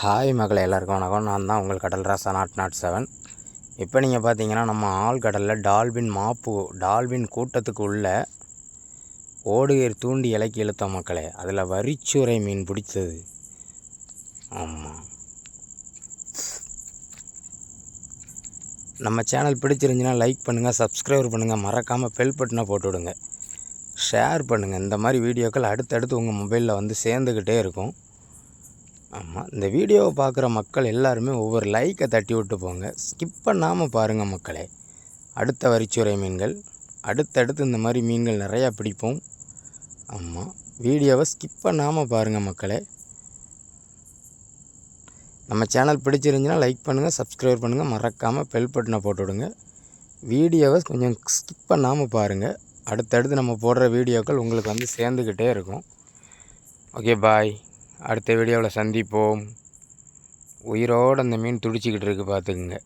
Hi மகளே எல்லாருக்கும் வணக்கம். நான் தான் உங்கள் கடல் ராசா நாட் நாட் செவன். இப்போ நீங்கள் பார்த்தீங்கன்னா நம்ம ஆழ்கடலில் டால்பின் மாப்பு டால்பின் கூட்டத்துக்கு உள்ள ஓடுகீர் தூண்டி இலக்கி இழுத்த மக்களே. அதில் வரிச்சுரை மீன் பிடிச்சது ஆமாம் நம்ம சேனல் பிடிச்சிருந்துச்சுன்னா லைக் பண்ணுங்கள் சப்ஸ்கிரைப் பண்ணுங்கள் மறக்காமல் பெல் பட்டனை போட்டு விடுங்க. ஷேர் பண்ணுங்கள் இந்த மாதிரி வீடியோக்கள் அடுத்தடுத்து உங்கள் மொபைலில் வந்து சேர்ந்துக்கிட்டே இருக்கும். ஆமாம் இந்த வீடியோவை பார்க்குற மக்கள் எல்லாருமே ஒவ்வொரு லைக்கை தட்டி விட்டு போங்க. ஸ்கிப் பண்ணாமல் பாருங்கள் மக்களே. அடுத்த வரிச்சுரை மீன்கள். அடுத்தடுத்து இந்த மாதிரி மீன்கள் நிறையா பிடிப்போம். ஆமாம் வீடியோவை ஸ்கிப் பண்ணாமல் பாருங்கள் மக்களே. நம்ம சேனல் பிடிச்சிருந்துச்சுன்னா லைக் பண்ணுங்கள் சப்ஸ்கிரைப் பண்ணுங்கள் மறக்காமல் பெல் பட்டனை போட்டு விடுங்க. வீடியோவை கொஞ்சம் ஸ்கிப் பண்ணாமல் பாருங்கள் அடுத்தடுத்து நம்ம போடுற வீடியோக்கள் உங்களுக்கு வந்து சேர்ந்துக்கிட்டே இருக்கும். ஓகே பாய் அடுத்த வீடியோவில் சந்திப்போம். உயிரோடு அந்த மீன் துடிச்சிக்கிட்டு இருக்குது பார்த்துக்குங்க.